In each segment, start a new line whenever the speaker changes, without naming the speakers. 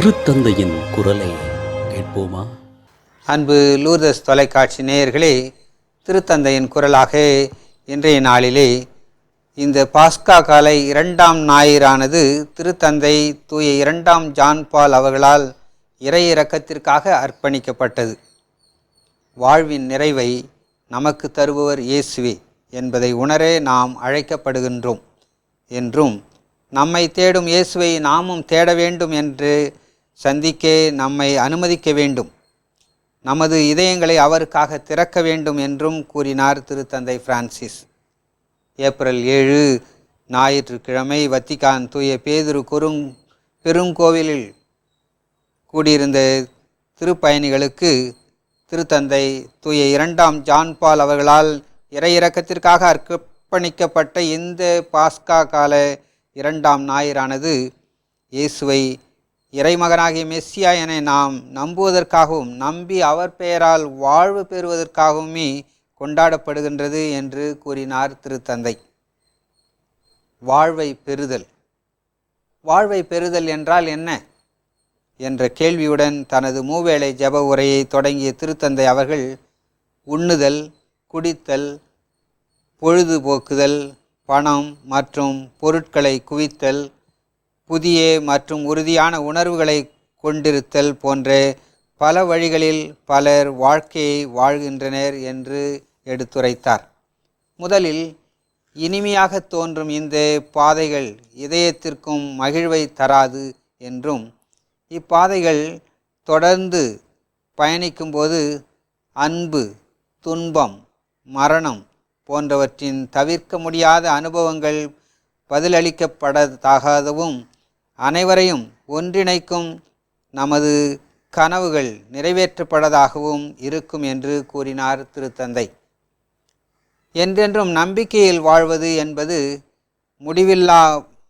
திருத்தந்தையின் குரலை கேட்போமா?
அன்பு லூர்தஸ் தொலைக்காட்சி நேயர்களே திருத்தந்தையின் குரலாக இன்றைய நாளிலே இந்த பாஸ்கா காலை இரண்டாம் ஞாயிறானது திருத்தந்தை தூய இரண்டாம் ஜான்பால் அவர்களால் இறை இறக்கத்திற்காக அர்ப்பணிக்கப்பட்டது. வாழ்வின் நிறைவை நமக்கு தருபவர் இயேசுவே என்பதை உணரே நாம் அழைக்கப்படுகின்றோம் என்றும் நம்மை தேடும் இயேசுவை நாமும் தேட வேண்டும் என்று சந்திக்க நம்மை அனுமதிக்க வேண்டும். நமது இதயங்களை அவருக்காக திறக்க வேண்டும் என்றும் கூறினார் திருத்தந்தை பிரான்சிஸ். ஏப்ரல் ஏழு ஞாயிற்றுக்கிழமை வத்திகான் தூய பேதுரு குறுங் பெருங்கோவிலில் கூடியிருந்த திருப்பயணிகளுக்கு திருத்தந்தை தூய இரண்டாம் ஜான்பால் அவர்களால் இறையிறக்கத்திற்காக அர்ப்பணிக்கப்பட்ட இந்த பாஸ்கா கால இரண்டாம் ஞாயிறானது இயேசுவை இறைமகனாகிய மெஸ்ஸியா என நாம் நம்புவதற்காகவும் நம்பி அவர் பெயரால் வாழ்வு பெறுவதற்காகவுமே கொண்டாடப்படுகின்றது என்று கூறினார் திருத்தந்தை. வாழ்வை பெறுதல். வாழ்வை பெறுதல் என்றால் என்ன? என்ற கேள்வியுடன் தனது மூவேளை ஜெப உரையை தொடங்கிய திருத்தந்தை அவர்கள் உண்ணுதல் குடித்தல் பொழுதுபோக்குதல் பணம் மற்றும் பொருட்களை குவித்தல் புதிய மற்றும் உறுதியான உணர்வுகளை கொண்டிருத்தல் போன்ற பல வழிகளில் பலர் வாழ்க்கையை வாழ்கின்றனர் என்று எடுத்துரைத்தார். முதலில் இனிமையாக தோன்றும் இந்த பாதைகள் இதயத்திற்கும் மகிழ்வை தராது என்றும் இப்பாதைகள் தொடர்ந்து பயணிக்கும்போது அன்பு துன்பம் மரணம் போன்றவற்றின் தவிர்க்க முடியாத அனுபவங்கள் பதிலளிக்கப்படத்தகாதவும் அனைவரையும் ஒன்றிணைக்கும் நமது கனவுகள் நிறைவேற்றப்படதாகவும் இருக்கும் என்று கூறினார் திருத்தந்தை. என்றென்றும் நம்பிக்கையில் வாழ்வது என்பது முடிவில்லா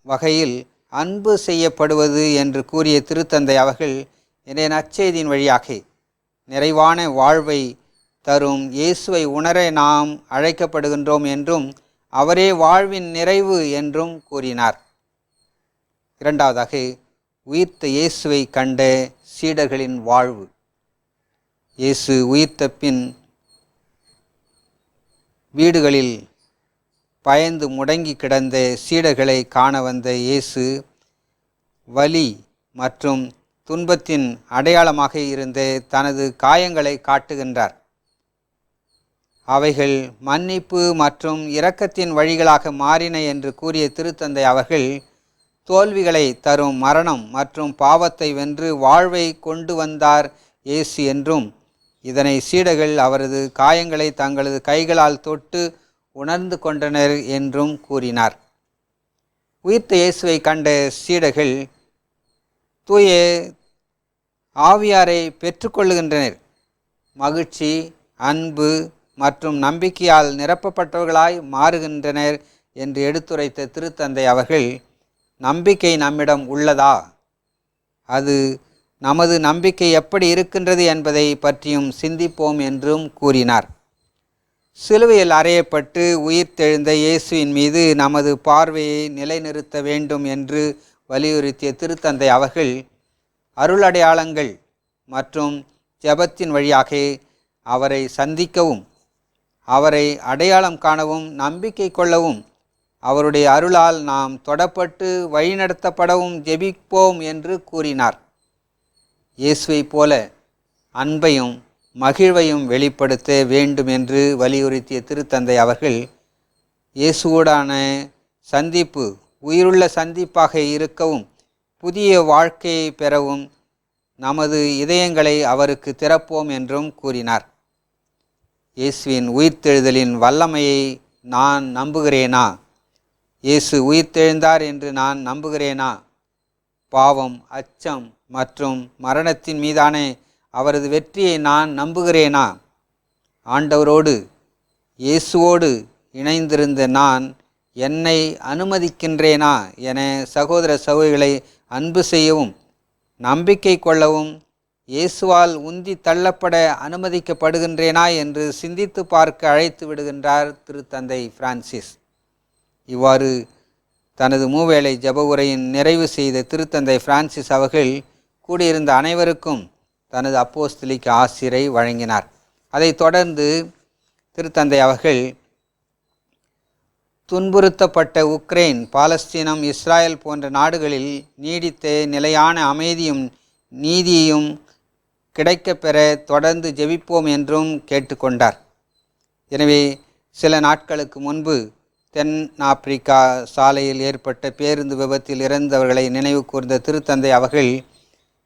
வகையில் அன்பு செய்யப்படுவது என்று கூறிய திருத்தந்தை அவர்கள் இன்றைய நற்செய்தியின் வழியாக நிறைவான வாழ்வை தரும் இயேசுவை உணர நாம் அழைக்கப்படுகின்றோம் என்றும் அவரே வாழ்வின் நிறைவு என்றும் கூறினார். இரண்டாவதாக உயிர்த்த இயேசுவை கண்ட சீடர்களின் வாழ்வு. இயேசு உயிர்த்த பின் வீடுகளில் பயந்து முடங்கி கிடந்த சீடர்களை காண வந்த இயேசு வலி மற்றும் துன்பத்தின் அடையாளமாக இருந்த தனது காயங்களை காட்டுகின்றார். அவைகள் மன்னிப்பு மற்றும் இரக்கத்தின் வழிகளாக மாறின என்று கூறிய திருத்தந்தை அவர்கள் தோல்விகளை தரும் மரணம் மற்றும் பாவத்தை வென்று வாழ்வை கொண்டு வந்தார் இயேசு என்றும் இதனை சீடர்கள் அவரது காயங்களை தங்களது கைகளால் தொட்டு உணர்ந்து கொண்டனர் என்றும் கூறினார். உயிர்த்த இயேசுவை கண்ட சீடர்கள் தூய ஆவியாரை பெற்றுக்கொள்ளுகின்றனர். மகிழ்ச்சி அன்பு மற்றும் நம்பிக்கையால் நிரப்பப்பட்டவர்களாய் மாறுகின்றனர் என்று எடுத்துரைத்த திருத்தந்தை அவர்கள் நம்பிக்கை நம்மிடம் உள்ளதா? அது நமது நம்பிக்கை எப்படி இருக்கின்றது என்பதை பற்றியும் சிந்திப்போம் என்றும் கூறினார். சிலுவையில் அறையப்பட்டு உயிர்த்தெழுந்த இயேசுவின் மீது நமது பார்வையை நிலைநிறுத்த வேண்டும் என்று வலியுறுத்திய திருத்தந்தை அவர்கள் அருளடையாளங்கள் மற்றும் ஜெபத்தின் வழியாக அவரை சந்திக்கவும் அவரை அடையாளம் காணவும் நம்பிக்கை கொள்ளவும் அவருடைய அருளால் நாம் தொடப்பட்டு வழிநடத்தப்படவும் ஜெபிப்போம் என்று கூறினார். இயேசுவைப் போல அன்பையும் மகிழ்வையும் வெளிப்படுத்த வேண்டும் என்று வலியுறுத்திய திருத்தந்தை அவர்கள் இயேசுவோடான சந்திப்பு உயிருள்ள சந்திப்பாக இருக்கவும் புதிய வாழ்க்கையை பெறவும் நமது இதயங்களை அவருக்கு திறப்போம் என்றும் கூறினார். இயேசுவின் உயிர்த்தெழுதலின் வல்லமையை நான் நம்புகிறேனா? இயேசு உயிர்த்தெழுந்தார் என்று நான் நம்புகிறேனா? பாவம் அச்சம் மற்றும் மரணத்தின் மீதான அவரது வெற்றியை நான் நம்புகிறேனா? ஆண்டவரோடு இயேசுவோடு இணைந்திருந்த நான் என்னை அனுமதிக்கின்றேனா என சகோதர சகோதரிகளை அன்பு செய்யவும் நம்பிக்கை கொள்ளவும் இயேசுவால் உந்தி தள்ளப்பட அனுமதிக்கப்படுகின்றேனா என்று சிந்தித்து பார்க்க அழைத்து விடுகின்றார் திருத்தந்தை பிரான்சிஸ். இவ்வாறு தனது மூவேளை ஜப உரையின் நிறைவு செய்த திருத்தந்தை பிரான்சிஸ் அவர்கள் கூடியிருந்த அனைவருக்கும் தனது அப்போஸ்தலிக்க ஆசிரை வழங்கினார். அதைத் தொடர்ந்து திருத்தந்தை அவர்கள் துன்புறுத்தப்பட்ட உக்ரைன் பாலஸ்தீனம் இஸ்ராயல் போன்ற நாடுகளில் நீடித்த நிலையான அமைதியும் நீதியையும் கிடைக்கப்பெற தொடர்ந்து ஜெபிப்போம் என்றும் கேட்டுக்கொண்டார். எனவே சில நாட்களுக்கு முன்பு தென் ஆப்பிரிக்கா சாலையில் ஏற்பட்ட பேருந்து விபத்தில் இறந்தவர்களை நினைவு கூர்ந்த திருத்தந்தை அவர்கள்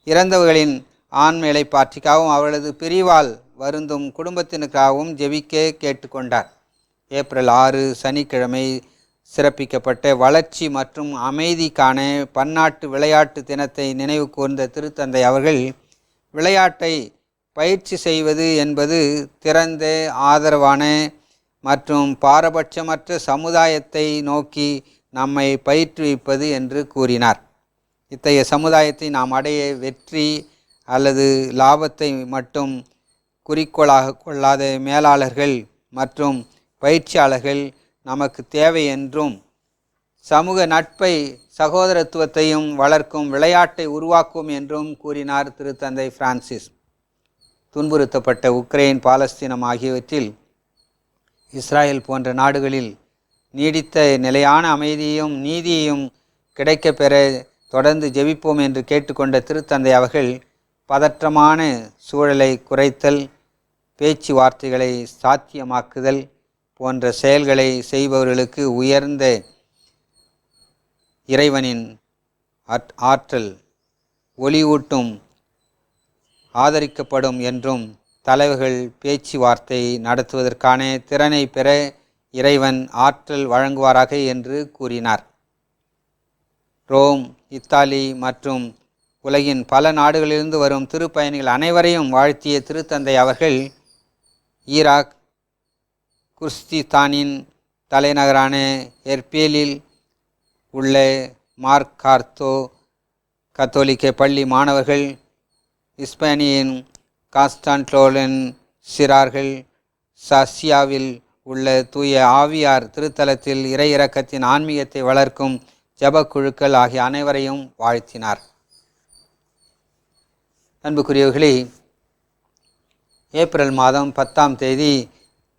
இறந்தவர்களின் ஆண்மேலை பாற்றிக்காகவும் அவளது பிரிவால் வருந்தும் குடும்பத்தினருக்காகவும் ஜெபிக்க கேட்டுக்கொண்டார். ஏப்ரல் ஆறு சனிக்கிழமை சிறப்பிக்கப்பட்ட வளர்ச்சி மற்றும் அமைதிக்கான பன்னாட்டு விளையாட்டு தினத்தை நினைவு கூர்ந்த திருத்தந்தை அவர்கள் விளையாட்டை பயிற்சி செய்வது என்பது திறந்த ஆதரவான மற்றும் பாரபட்சமற்ற சமுதாயத்தை நோக்கி நம்மை பயிற்றுவிப்பது என்று கூறினார். இத்தகைய சமுதாயத்தை நாம் அடைய வெற்றி அல்லது லாபத்தை மட்டும் குறிக்கோளாக கொள்ளாத மேலாளர்கள் மற்றும் பயிற்சியாளர்கள் நமக்கு தேவை என்றும் சமூக நட்பை சகோதரத்துவத்தையும் வளர்க்கும் விளையாட்டை உருவாக்கும் என்றும் கூறினார் திருத்தந்தை பிரான்சிஸ். துன்புறுத்தப்பட்ட உக்ரைன் பாலஸ்தீனம் ஆகியவற்றில் இஸ்ராயல் போன்ற நாடுகளில் நீடித்த நிலையான அமைதியையும் நீதியையும் கிடைக்கப் பெற தொடர்ந்து ஜெபிப்போம் என்று கேட்டுக்கொண்ட திருத்தந்தை அவர்கள் பதற்றமான சூழலை குறைத்தல் பேச்சுவார்த்தைகளை சாத்தியமாக்குதல் போன்ற செயல்களை செய்பவர்களுக்கு உயர்ந்த இறைவனின் ஆற்றல் ஒளிவூட்டும் ஆதரிக்கப்படும் என்றும் தலைவர்கள் பேச்சுவார்த்தை நடத்துவதற்கான திறனை பெற இறைவன் ஆற்றல் வழங்குவாராக என்று கூறினார். ரோம் இத்தாலி மற்றும் உலகின் பல நாடுகளிலிருந்து வரும் திருப்பயணிகள் அனைவரையும் வாழ்த்திய திருத்தந்தை அவர்கள் ஈராக் குர்ஸ்திஸ்தானின் தலைநகரான எர்பேலில் உள்ள மார்க் கார்த்தோ கத்தோலிக்க பள்ளி மாணவர்கள் இஸ்பானியின் கான்ஸ்டான்டோலன் சிறார்கள் சசியாவில் உள்ள தூய ஆவியார் திருத்தலத்தில் இறையிறக்கத்தின் ஆன்மீகத்தை வளர்க்கும் ஜபக்குழுக்கள் ஆகிய அனைவரையும் வாழ்த்தினார். அன்புக்குரியவர்களே ஏப்ரல் மாதம் பத்தாம் தேதி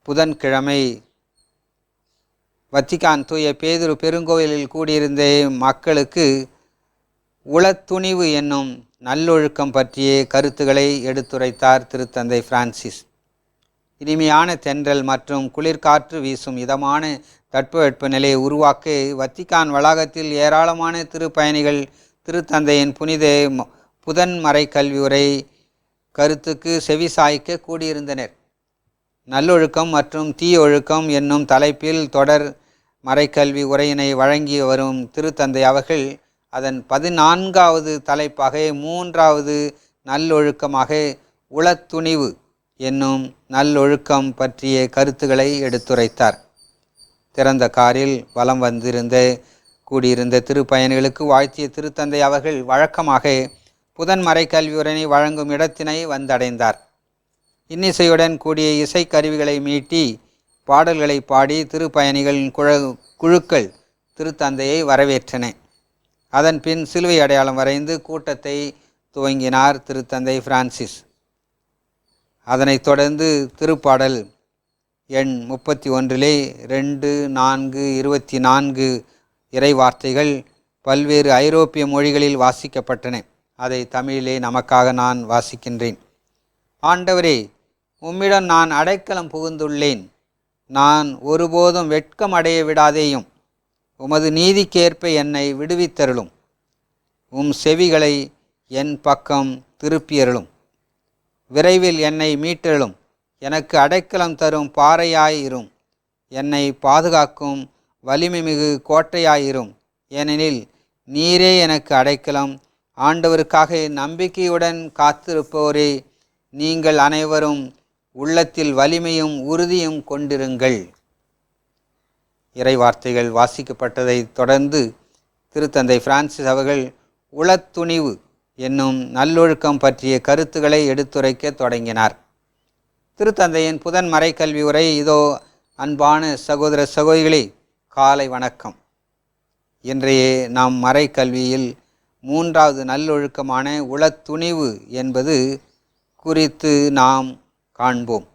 புதன்கிழமை வத்திகான் தூய பேதுரு பெருங்கோயிலில் கூடியிருந்த மக்களுக்கு உளத்துணிவு என்னும் நல்லொழுக்கம் பற்றிய கருத்துக்களை எடுத்துரைத்தார் திருத்தந்தை பிரான்சிஸ். இனிமையான தென்றல் மற்றும் குளிர்காற்று வீசும் இதமான தட்பவெட்ப நிலையை உருவாக்க வத்திக்கான் வளாகத்தில் ஏராளமான திருப்பயணிகள் திருத்தந்தையின் புனித புதன்மறை புதன் கல்வி உரை கருத்துக்கு செவிசாய்க்க கூடியிருந்தனர். நல்லொழுக்கம் மற்றும் தீயொழுக்கம் என்னும் தலைப்பில் தொடர் மறைக்கல்வி உரையினை வழங்கி வரும் திருத்தந்தை அவர்கள் அதன் பதினான்காவது தலைப்பாக மூன்றாவது நல்லொழுக்கமாக உளத்துணிவு என்னும் நல்லொழுக்கம் பற்றிய கருத்துக்களை எடுத்துரைத்தார். திறந்த காரில் வலம் வந்திருந்த கூடியிருந்த திருப்பயணிகளுக்கு வாழ்த்திய திருத்தந்தை அவர்கள் வழக்கமாக புதன்மறை கல்வியுரனை வழங்கும் இடத்தினை வந்தடைந்தார். இன்னிசையுடன் கூடிய இசைக்கருவிகளை மீட்டி பாடல்களை பாடி திருப்பயணிகளின் குழ குழுக்கள் திருத்தந்தையை வரவேற்றன. அதன் பின் சிலுவை அடையாளம் வரைந்து கூட்டத்தை துவங்கினார் திருத்தந்தை பிரான்சிஸ். அதனைத் தொடர்ந்து திருப்பாடல் எண் முப்பத்தி ஒன்றிலே ரெண்டு நான்கு இருபத்தி நான்கு இறை வார்த்தைகள் பல்வேறு ஐரோப்பிய மொழிகளில் வாசிக்கப்பட்டன. அதை தமிழிலே நமக்காக நான் வாசிக்கின்றேன். ஆண்டவரே உம்மிடம் நான் அடைக்கலம் புகுந்துள்ளேன். நான் ஒருபோதும் வெட்கம் அடைய விடாதேயும். உமது நீதிக்கேற்ப என்னை விடுவித்தருளும். உம் செவிகளை என் பக்கம் திருப்பியருளும். விரைவில் என்னை மீட்டெழும் எனக்கு அடைக்கலம் தரும் பாறையாயிரும். என்னை பாதுகாக்கும் வலிமைமிகு கோட்டையாயிரும். ஏனெனில் நீரே எனக்கு அடைக்கலம். ஆண்டவருக்காக நம்பிக்கையுடன் காத்திருப்போரே. நீங்கள் அனைவரும் உள்ளத்தில் வலிமையும் உறுதியும் கொண்டிருங்கள். இறைவார்த்தைகள் வாசிக்கப்பட்டதைத் தொடர்ந்து திருத்தந்தை பிரான்சிஸ் அவர்கள் உளத்துணிவு என்னும் நல்லொழுக்கம் பற்றிய கருத்துக்களை எடுத்துரைக்க தொடங்கினார். திருத்தந்தையின் புதன் மறைக்கல்வி உரை இதோ அன்பான சகோதர சகோதரிகளே காலை வணக்கம். இன்றைய நாம் மறைக்கல்வியில் மூன்றாவது நல்லொழுக்கமான உளத்துணிவு என்பது குறித்து நாம் காண்போம்.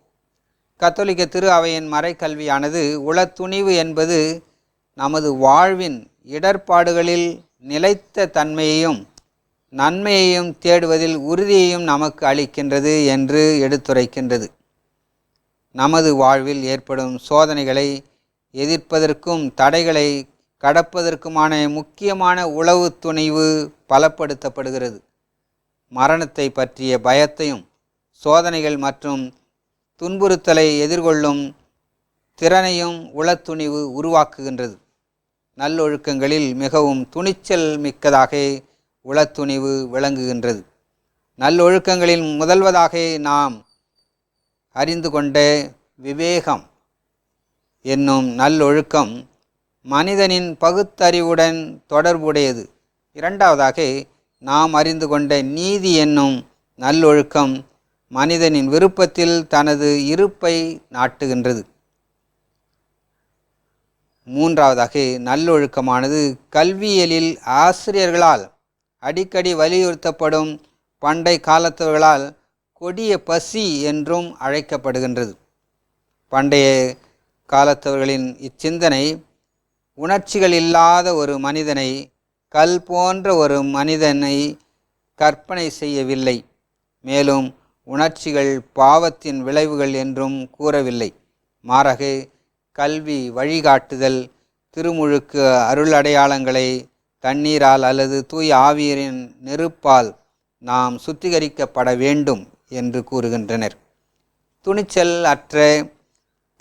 கத்தோலிக்க திரு அவையின் மறைக்கல்வியானது உளத்துணிவு என்பது நமது வாழ்வின் இடர்பாடுகளில் நிலைத்த தன்மையையும் நன்மையையும் தேடுவதில் உறுதியையும் நமக்கு அளிக்கின்றது என்று எடுத்துரைக்கின்றது. நமது வாழ்வில் ஏற்படும் சோதனைகளை எதிர்ப்பதற்கும் தடைகளை கடப்பதற்குமான முக்கியமான உளவு துணிவு பலப்படுத்தப்படுகிறது. மரணத்தை பற்றிய பயத்தையும் சோதனைகள் மற்றும் துன்புறுத்தலை எதிர்கொள்ளும் திறனையும் உளத்துணிவு உருவாக்குகின்றது. நல்லொழுக்கங்களில் மிகவும் துணிச்சல் மிக்கதாக உளத்துணிவு விளங்குகின்றது. நல்லொழுக்கங்களில் முதல்வதாக நாம் அறிந்து கொண்ட விவேகம் என்னும் நல்லொழுக்கம் மனிதனின் பகுத்தறிவுடன் தொடர்புடையது. இரண்டாவதாக நாம் அறிந்து கொண்ட நீதி என்னும் நல்லொழுக்கம் மனிதனின் விருப்பத்தில் தனது இருப்பை நாட்டுகின்றது. மூன்றாவதாக நல்லொழுக்கமானது கல்வியியலில் ஆசிரியர்களால் அடிக்கடி வலியுறுத்தப்படும் பண்டை காலத்தவர்களால் கொடிய பசி என்றும் அழைக்கப்படுகின்றது. பண்டைய காலத்தவர்களின் இச்சிந்தனை உணர்ச்சிகள் இல்லாத ஒரு மனிதனை கல் போன்ற ஒரு மனிதனை கற்பனை செய்யவில்லை. மேலும் உணர்ச்சிகள் பாவத்தின் விளைவுகள் என்றும் கூறவில்லை. மாறாக கல்வி வழிகாட்டுதல் திருமுழுக்கு அருளடையாளங்களை தண்ணீரால் அல்லது தூய் ஆவியரின் நெருப்பால் நாம் சுத்திகரிக்கப்பட வேண்டும் என்று கூறுகின்றனர். துணிச்சல் அற்ற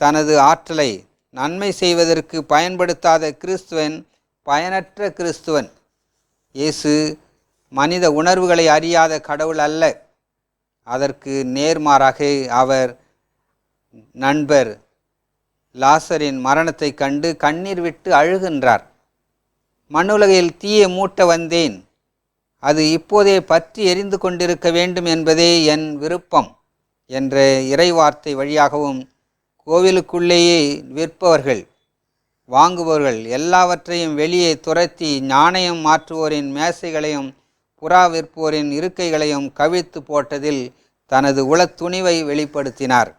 தனது ஆற்றலை நன்மை செய்வதற்கு பயன்படுத்தாத கிறிஸ்துவன் பயனற்ற கிறிஸ்துவன். இயேசு மனித உணர்வுகளை அறியாத கடவுள் அல்ல. அதற்கு நேர்மாறாக அவர் நண்பர் லாசரின் மரணத்தைக் கண்டு கண்ணீர் விட்டு அழுகின்றார். மண்ணுலகில் தீயை மூட்ட வந்தேன். அது இப்போதே பற்றி எரிந்து கொண்டிருக்க வேண்டும் என்பதே என் விருப்பம் என்ற இறைவார்த்தை வழியாகவும் கோவிலுக்குள்ளேயே விற்பவர்கள் வாங்குபவர்கள் எல்லாவற்றையும் வெளியே துரத்தி நாணயம் மாற்றுவோரின் மேசைகளையும் புறா விற்போரின் இருக்கைகளையும் கவிழ்த்து போட்டதில் தனது உளத்துணிவை வெளிப்படுத்தினார்.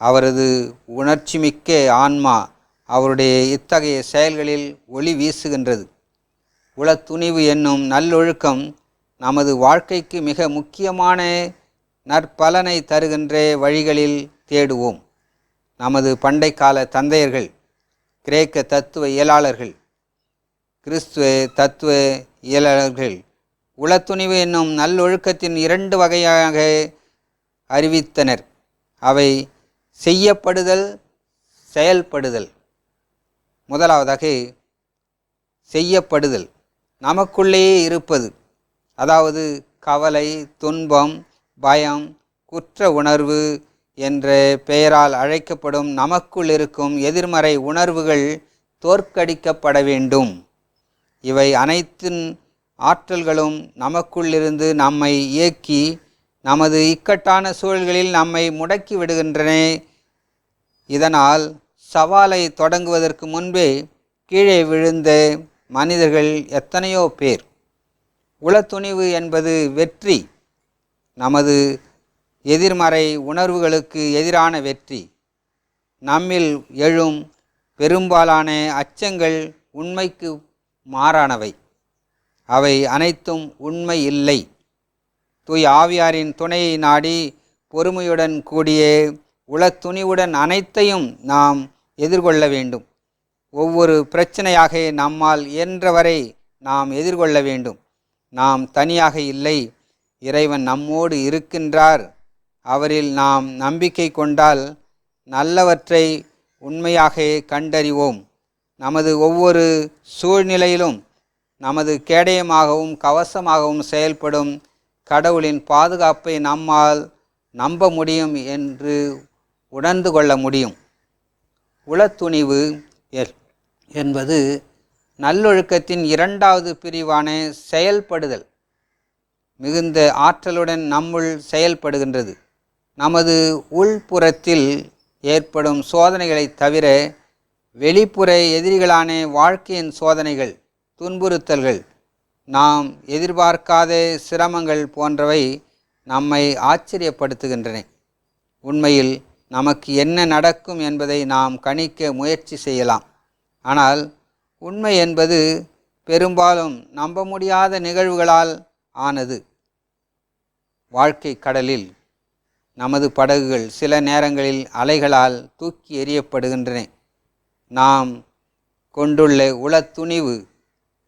அவரது உணர்ச்சிமிக்க ஆன்மா அவருடைய இத்தகைய செயல்களில் ஒளி வீசுகின்றது. உளத்துணிவு என்னும் நல்லொழுக்கம் நமது வாழ்க்கைக்கு மிக முக்கியமான நற்பலனை தருகின்ற வழிகளில் தேடுவோம். நமது பண்டைக்கால தந்தையர்கள் கிரேக்க தத்துவ இயலாளர்கள் கிறிஸ்துவ தத்துவ இயலாளர்கள். உளத்துணிவு என்னும் நல்லொழுக்கத்தின் இரண்டு வகையாக அறிவித்தனர். அவை செய்யப்படுதல் செயல்படுதல். முதலாவதாக செய்யப்படுதல். நமக்குள்ளேயே இருப்பது. அதாவது கவலை துன்பம் பயம் குற்ற உணர்வு என்ற பெயரால் அழைக்கப்படும் நமக்குள் இருக்கும் எதிர்மறை உணர்வுகள் தோற்கடிக்கப்பட வேண்டும். இவை அனைத்தின் ஆற்றல்களும் நமக்குள்ளிருந்து நம்மை இயக்கி நமது இக்கட்டான சூழல்களில் நம்மை முடக்கி விடுகின்றன. இதனால் சவாலை தொடங்குவதற்கு முன்பே கீழே விழுந்த மனிதர்கள் எத்தனையோ பேர். உளத்துணிவு என்பது வெற்றி. நமது எதிர்மறை உணர்வுகளுக்கு எதிரான வெற்றி. நம்மில் எழும் பெரும்பாலான அச்சங்கள் உண்மைக்கு மாறானவை. அவை அனைத்தும் உண்மை இல்லை. தூய் ஆவியாரின் துணையை நாடி பொறுமையுடன் கூடிய உளத்துணிவுடன் அனைத்தையும் நாம் எதிர்கொள்ள வேண்டும். ஒவ்வொரு பிரச்சனையாக நம்மால் இயன்றவரை நாம் எதிர்கொள்ள வேண்டும். நாம் தனியாக இல்லை. இறைவன் நம்மோடு இருக்கின்றார். அவரில் நாம் நம்பிக்கை கொண்டால் நல்லவற்றை உண்மையாக கண்டறிவோம். நமது ஒவ்வொரு சூழ்நிலையிலும் நமது கேடயமாகவும் கவசமாகவும் செயல்படும் கடவுளின் பாதுகாப்பை நம்மால் நம்ப முடியும் என்று உணர்ந்து கொள்ள முடியும். உளத்துணிவு எல்- என்பது நல்லொழுக்கத்தின் இரண்டாவது பிரிவான செயல்படுதல். மிகுந்த ஆற்றலுடன் நம்முள் செயல்படுகின்றது. நமது உள்புறத்தில் ஏற்படும் சோதனைகளைத் தவிர வெளிப்புற எதிரிகளான வாழ்க்கையின் சோதனைகள் துன்புறுத்தல்கள் நாம் எதிர்பார்க்காத சிரமங்கள் போன்றவை நம்மை ஆச்சரியப்படுத்துகின்றன. உண்மையில் நமக்கு என்ன நடக்கும் என்பதை நாம் கணிக்க முயற்சி செய்யலாம். ஆனால் உண்மை என்பது பெரும்பாலும் நம்ப முடியாத நிகழ்வுகளால் ஆனது. வாழ்க்கை கடலில் நமது படகுகள் சில நேரங்களில் அலைகளால் தூக்கி எறியப்படுகின்றன. நாம் கொண்டுள்ள உளத்துணிவு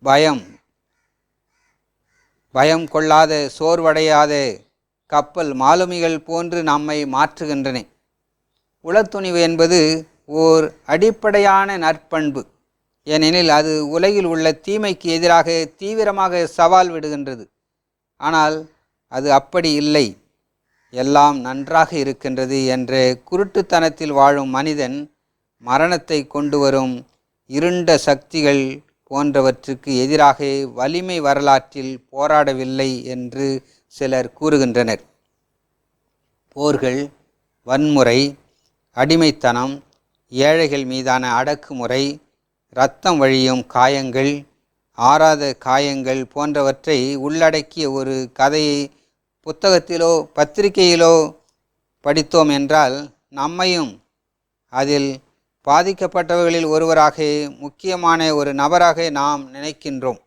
பயம். பயம் கொள்ளாத சோர்வடையாத கப்பல் மாலுமிகள் போன்று நம்மை மாற்றுகின்றன. உளத்துணிவு என்பது ஓர் அடிப்படையான நற்பண்பு. ஏனெனில் அது உலகில் உள்ள தீமைக்கு எதிராக தீவிரமாக சவால் விடுகின்றது. ஆனால் அது அப்படி இல்லை. எல்லாம் நன்றாக இருக்கின்றது என்ற குருட்டுத்தனத்தில் வாழும் மனிதன் மரணத்தை கொண்டு வரும் இருண்ட சக்திகள் போன்றவற்றுக்கு எதிராக வலிமை வரலாற்றில் போராடவில்லை என்று சிலர் கூறுகின்றனர். போர்கள் வன்முறை அடிமைத்தனம் ஏழைகள் மீதான அடக்குமுறை இரத்தம் வழியும் காயங்கள் ஆறாத காயங்கள் போன்றவற்றை உள்ளடக்கிய ஒரு கதையை புத்தகத்திலோ பத்திரிகையிலோ படித்தோம் என்றால் நம்மையும் அதில் பாதிக்கப்பட்டவர்களில் ஒருவராக முக்கியமான ஒரு நபராக நாம் நினைக்கின்றோம்.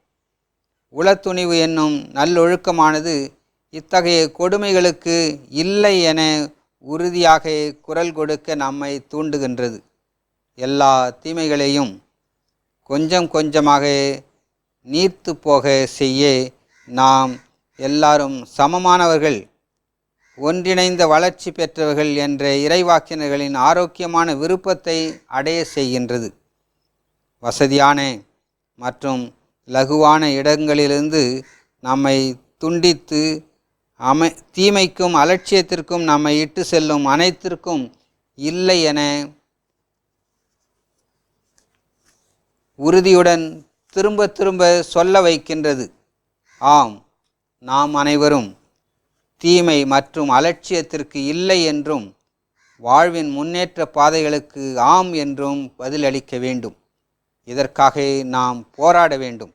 உளத்துணிவு என்னும் நல்லொழுக்கமானது இத்தகைய கொடுமைகளுக்கு இல்லை என உறுதியாக குரல் கொடுக்க நம்மை தூண்டுகின்றது. எல்லா தீமைகளையும் கொஞ்சம் கொஞ்சமாக நீர்த்து போக செய்ய நாம் எல்லாரும் சமமானவர்கள். ஒன்றிணைந்த வளர்ச்சி பெற்றவர்கள் என்ற இறைவாக்கினர்களின் ஆரோக்கியமான விருப்பத்தை அடைய செய்கின்றது. வசதியான மற்றும் லகுவான இடங்களிலிருந்து நம்மை துண்டித்து அமை தீமைக்கும் அலட்சியத்திற்கும் நம்மை இட்டு செல்லும் அனைத்திற்கும் இல்லை என உறுதியுடன் திரும்ப திரும்ப சொல்ல வைக்கின்றது. ஆம் நாம் அனைவரும் தீமை மற்றும் அலட்சியத்திற்கு இல்லை என்றும் வாழ்வின் முன்னேற்ற பாதைகளுக்கு ஆம் என்றும் பதிலளிக்க வேண்டும். இதற்காக நாம் போராட வேண்டும்.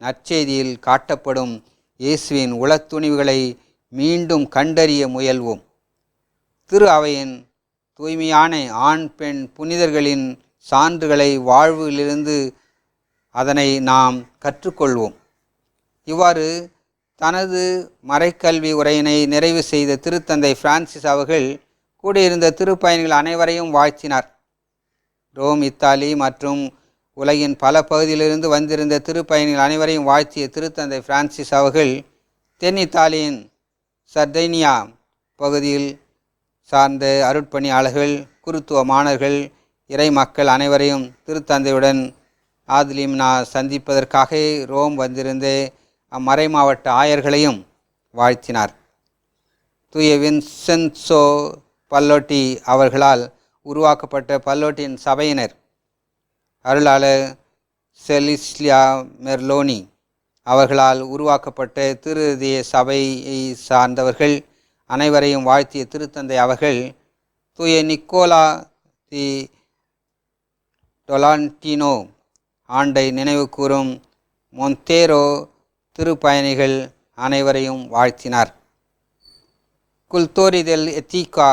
நற்செய்தியில் காட்டப்படும் இயேசுவின் உளத்துணிவுகளை மீண்டும் கண்டறிய முயல்வோம். திரு அவையின் தூய்மையான ஆண் பெண் புனிதர்களின் சான்றுகளை வாழ்விலிருந்து அதனை நாம் கற்றுக்கொள்வோம். இவ்வாறு தனது மறைக்கல்வி உரையினை நிறைவு செய்த திருத்தந்தை பிரான்சிஸ் அவர்கள் கூடியிருந்த திருப்பயணிகள் அனைவரையும் வாழ்த்தினார். ரோம் இத்தாலி மற்றும் உலகின் பல பகுதியிலிருந்து வந்திருந்த திருப்பயணிகள் அனைவரையும் வாழ்த்திய திருத்தந்தை பிரான்சிஸ் அவர்கள் தென் இத்தாலியின் சர்டைனியா பகுதியில் சார்ந்த அருட்பணியாளர்கள் குருத்துவ மாணவர்கள் இறை மக்கள் அனைவரையும் திருத்தந்தையுடன் ஆதிலிம்னா சந்திப்பதற்காக ரோம் வந்திருந்த அம்மறை மாவட்ட ஆயர்களையும் வாழ்த்தினார். தூய வின்சென்சோ பல்லோட்டி அவர்களால் உருவாக்கப்பட்ட பல்லோட்டியின் சபையினர் அருளாளர் செலிஸ்லியா மெர்லோனி அவர்களால் உருவாக்கப்பட்ட திருதிய சபையை சார்ந்தவர்கள் அனைவரையும் வாழ்த்திய திருத்தந்தை அவர்கள் தூய நிக்கோலா தி டொலான்டினோ ஆண்டை நினைவு கூறும் மொந்தேரோ திருப்பயணிகள் அனைவரையும் வாழ்த்தினார். குல்தோரிதல் எத்திகா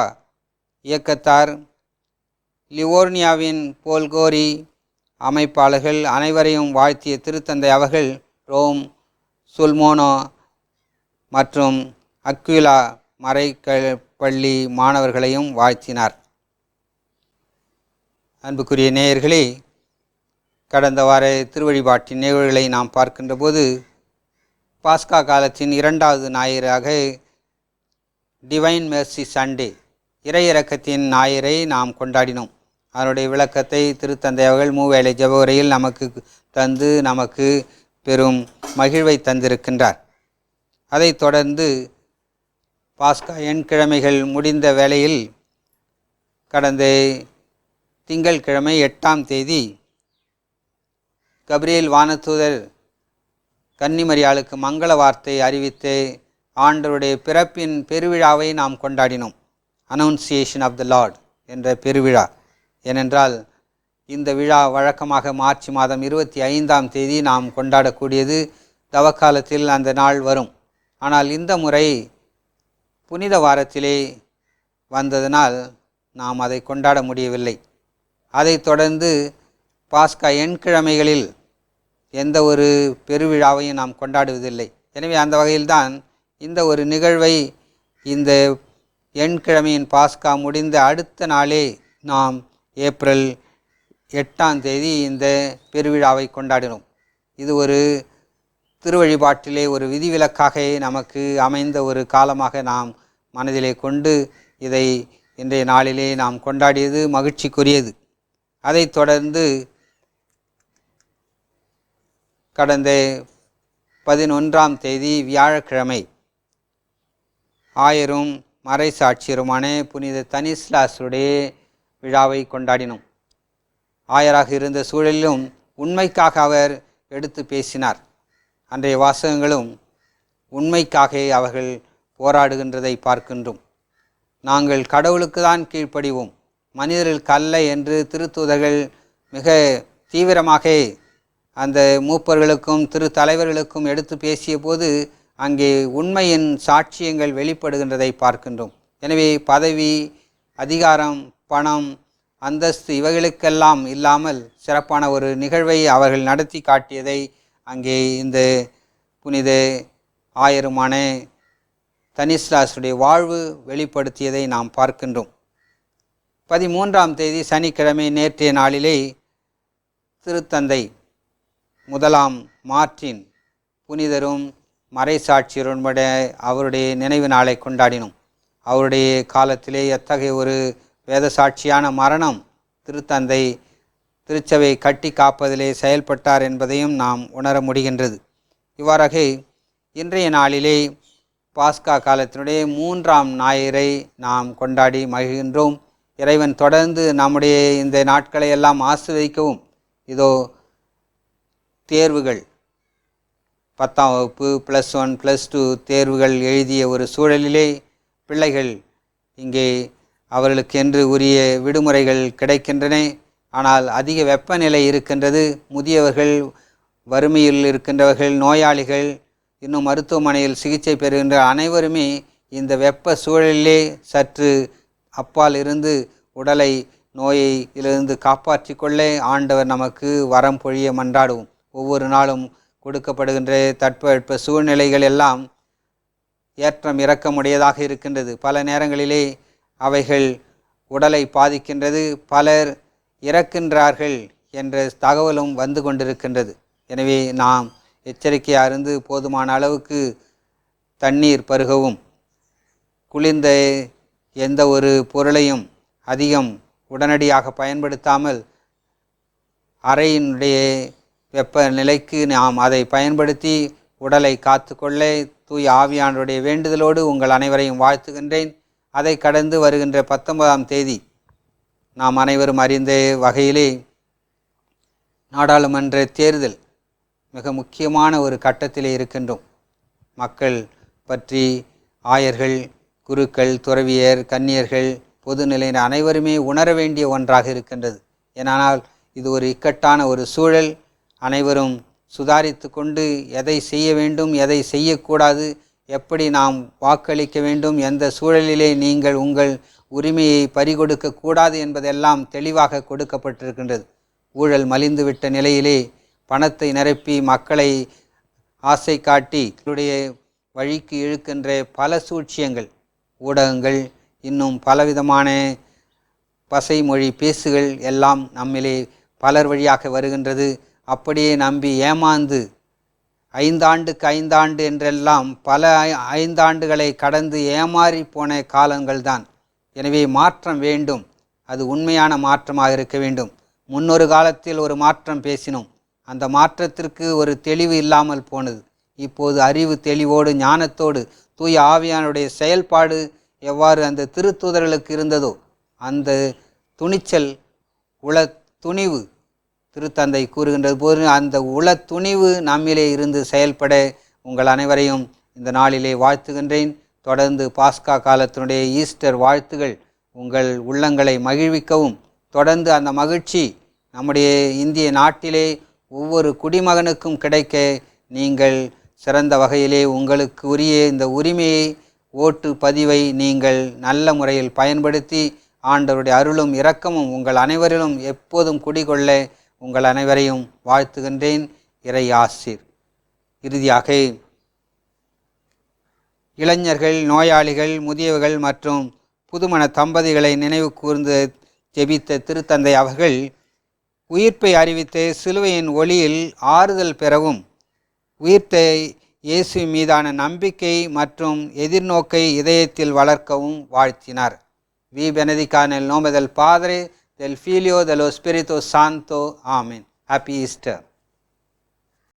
இயக்கத்தார் லிவோர்னியாவின் போல்கோரி அமைப்பாளர்கள் அனைவரையும் வாழ்த்திய திருத்தந்தை அவர்கள் ரோம் சுல்மோனோ மற்றும் அக்விலா மறைக்க பள்ளி மாணவர்களையும் வாழ்த்தினார். அன்புக்குரிய நேயர்களே கடந்த வார திருவழிபாட்டின் நிகழ்வுகளை நாம் பார்க்கின்ற போது பாஸ்கா காலத்தின் இரண்டாவது ஞாயிறாக டிவைன் மெர்சி சண்டே இறையிறக்கத்தின் ஞாயிறை நாம் கொண்டாடினோம். அதனுடைய விளக்கத்தை திருத்தந்தை அவர்கள் மூவேளை ஜபவுரையில் நமக்கு தந்து நமக்கு பெரும் மகிழ்வை தந்திருக்கின்றார். அதைத் தொடர்ந்து பாஸ்கா எண்கிழமைகள் முடிந்த வேளையில் கடந்த திங்கள்கிழமை எட்டாம் தேதி கப்ரியேல் வானத்தூதர் கன்னிமரியாளுக்கு மங்கள வார்த்தை அறிவித்து ஆண்டருடைய பிறப்பின் பெருவிழாவை நாம் கொண்டாடினோம். அனௌன்சியேஷன் ஆஃப் த லார்ட் என்ற பெருவிழா. ஏனென்றால் இந்த விழா வழக்கமாக மார்ச் மாதம் இருபத்தி ஐந்தாம் தேதி நாம் கொண்டாடக்கூடியது தவக்காலத்தில் அந்த நாள் வரும். ஆனால் இந்த முறை புனித வாரத்திலே வந்ததனால் நாம் அதை கொண்டாட முடியவில்லை. அதைத் தொடர்ந்து பாஸ்கா எண்கிழமைகளில் எந்த ஒரு பெருவிழாவையும் நாம் கொண்டாடுவதில்லை. எனவே அந்த வகையில்தான் இந்த ஒரு நிகழ்வை இந்த எண்கிழமையின் பாஸ்கா முடிந்த அடுத்த நாளே நாம் ஏப்ரல் எட்டாம் தேதி இந்த பெருவிழாவை கொண்டாடினோம். இது ஒரு திருவழிபாட்டிலே ஒரு விதிவிலக்காக நமக்கு அமைந்த ஒரு காலமாக நாம் மனதிலே கொண்டு இதை இன்றைய நாளிலே நாம் கொண்டாடியது மகிழ்ச்சிக்குரியது. அதைத் தொடர்ந்து கடந்த பதினொன்றாம் தேதி வியாழக்கிழமை ஆயரும் மறை சாட்சியருமான புனித தனிஸ்லாஸுடைய விழாவை கொண்டாடினோம். ஆயராக இருந்த சூழலிலும் உண்மைக்காக அவர் எடுத்து பேசினார். அன்றைய வாசகங்களும் உண்மைக்காக அவர்கள் போராடுகின்றதை பார்க்கின்றோம். நாங்கள் கடவுளுக்கு தான் கீழ்ப்படிவோம். மனிதர்களுக்கு அல்ல என்று திருத்தூதர்கள் மிக தீவிரமாக அந்த மூப்பர்களுக்கும் திரு தலைவர்களுக்கும் எடுத்து பேசிய போது அங்கே உண்மையின் சாட்சியங்கள் வெளிப்படுகின்றதை பார்க்கின்றோம். எனவே பதவி அதிகாரம் பணம் அந்தஸ்து இவைகளுக்கெல்லாம் இல்லாமல் சிறப்பான ஒரு நிகழ்வை அவர்கள் நடத்தி காட்டியதை அங்கே இந்த புனித ஆயருமான தனிஸ்லாசுடைய வாழ்வு வெளிப்படுத்தியதை நாம் பார்க்கின்றோம். பதிமூன்றாம் தேதி சனிக்கிழமை நேற்றைய நாளிலே திருத்தந்தை முதலாம் மார்ட்டின் புனிதரும் மறைசாட்சியருடைய அவருடைய நினைவு நாளை கொண்டாடினோம். அவருடைய காலத்திலே எத்தகைய ஒரு வேத சாட்சியான மரணம் திருத்தந்தை திருச்சபை கட்டி காப்பதிலே செயல்பட்டார் என்பதையும் நாம் உணர முடிகின்றது. இவ்வாறாக இன்றைய நாளிலே பாஸ்கா காலத்தினுடைய மூன்றாம் ஞாயிறை நாம் கொண்டாடி மகிழ்கின்றோம். இறைவன் தொடர்ந்து நம்முடைய இந்த நாட்களை எல்லாம் ஆசிர்வதிக்கவும். இதோ தேர்வுகள். பத்தாம் வகுப்பு ப்ளஸ் ஒன் ப்ளஸ் டூ தேர்வுகள் எழுதிய ஒரு சூழலிலே பிள்ளைகள் இங்கே அவர்களுக்கென்று உரிய விடுமுறைகள் கிடைக்கின்றன. ஆனால் அதிக வெப்பநிலை இருக்கின்றது. முதியவர்கள் வறுமையில் இருக்கின்றவர்கள் நோயாளிகள் இன்னும் மருத்துவமனையில் சிகிச்சை பெறுகின்ற அனைவருமே இந்த வெப்ப சூழலிலே சற்று அப்பால் இருந்து உடலை நோயை இலிருந்து காப்பாற்றி ஆண்டவர் நமக்கு வரம் பொழிய மன்றாடுவோம். ஒவ்வொரு நாளும் கொடுக்கப்படுகின்ற தட்பவெட்ப சூழ்நிலைகள் எல்லாம் ஏற்றம் இறக்கமுடையதாக இருக்கின்றது. பல நேரங்களிலே அவைகள் உடலை பாதிக்கின்றது பலர் இறக்கின்றார்கள் என்ற தகவலும் வந்து கொண்டிருக்கின்றது. எனவே நாம் எச்சரிக்கையாக இருந்து போதுமான அளவுக்கு தண்ணீர் பருகவும் குளிர்ந்த எந்த ஒரு பொருளையும் அதிகம் உடனடியாக பயன்படுத்தாமல் அறையினுடைய வெப்பநிலைக்கு நாம் அதை பயன்படுத்தி உடலை காத்துக்கொள்ள தூய் ஆவியானுடைய வேண்டுதலோடு உங்கள் அனைவரையும் வாழ்த்துகின்றேன். அதை கடந்து வருகின்ற பத்தொன்பதாம் தேதி நாம் அனைவரும் அறிந்த வகையிலே நாடாளுமன்ற தேர்தல் மிக முக்கியமான ஒரு கட்டத்திலே இருக்கின்றோம். மக்கள் பற்றி ஆயர்கள் குருக்கள் துறவியர் கன்னியர்கள் பொதுநிலையினர் அனைவருமே உணர வேண்டிய ஒன்றாக இருக்கின்றது. ஏனால் இது ஒரு இக்கட்டான ஒரு சூழல். அனைவரும் சுதாரித்து கொண்டு எதை செய்ய வேண்டும் எதை செய்யக்கூடாது எப்படி நாம் வாக்களிக்க வேண்டும் எந்த சூழலிலே நீங்கள் உங்கள் உரிமையை பறிகொடுக்க கூடாது என்பதெல்லாம் தெளிவாக கொடுக்கப்பட்டிருக்கின்றது. ஊழல் மலிந்துவிட்ட நிலையிலே பணத்தை நிரப்பி மக்களை ஆசை காட்டி இவருடைய வழிக்கு இழுக்கின்ற பல சூழ்ச்சியங்கள் ஊடகங்கள் இன்னும் பலவிதமான பசைமொழி பேசுகள் எல்லாம் நம்மிலே பலர் வழியாக வருகின்றது. அப்படியே நம்பி ஏமாந்து ஐந்தாண்டுக்கு ஐந்தாண்டு என்றெல்லாம் பல ஐ- ஐந்தாண்டுகளை கடந்து ஏமாறி போன காலங்கள்தான். எனவே மாற்றம் வேண்டும். அது உண்மையான மாற்றமாக இருக்க வேண்டும். முன்னொரு காலத்தில் ஒரு மாற்றம் பேசினோம். அந்த மாற்றத்திற்கு ஒரு தெளிவு இல்லாமல் போனது. இப்போது அறிவு தெளிவோடு ஞானத்தோடு தூய ஆவியானுடைய செயல்பாடு எவ்வாறு அந்த திருத்தூதர்களுக்கு இருந்ததோ அந்த துணிச்சல் உள துணிவு திருத்தந்தை கூறுகின்றது போது அந்த உள துணிவு நம்மிலே இருந்து செயல்பட உங்கள் அனைவரையும் இந்த நாளிலே வாழ்த்துகின்றேன். தொடர்ந்து பாஸ்கா காலத்தினுடைய ஈஸ்டர் வாழ்த்துகள் உங்கள் உள்ளங்களை மகிழ்விக்கவும். தொடர்ந்து அந்த மகிழ்ச்சி நம்முடைய இந்திய நாட்டிலே ஒவ்வொரு குடிமகனுக்கும் கிடைக்க நீங்கள் சிறந்த வகையிலே உங்களுக்கு உரிய இந்த உரிமையை ஓட்டு பதிவை நீங்கள் நல்ல முறையில் பயன்படுத்தி ஆண்டவருடைய அருளும் இரக்கமும் உங்கள் அனைவரிலும் எப்போதும் குடிகொள்ள உங்கள் அனைவரையும் வாழ்த்துகின்றேன் இறை ஆசீர். இறுதியாக இளைஞர்கள் நோயாளிகள் முதியவர்கள் மற்றும் புதுமண தம்பதிகளை நினைவு கூர்ந்து ஜெபித்த திருத்தந்தை அவர்கள் உயிர்ப்பை அறிவித்து சிலுவையின் ஒளியில் ஆறுதல் பெறவும் உயிர்த்த இயேசு மீதான நம்பிக்கை மற்றும் எதிர்நோக்கை இதயத்தில் வளர்க்கவும் வாழ்த்தினார். வி. பெனதிக்கான நோமதல் பாதரே Del Filio, dello Spirito Santo. Amen. Happy Easter.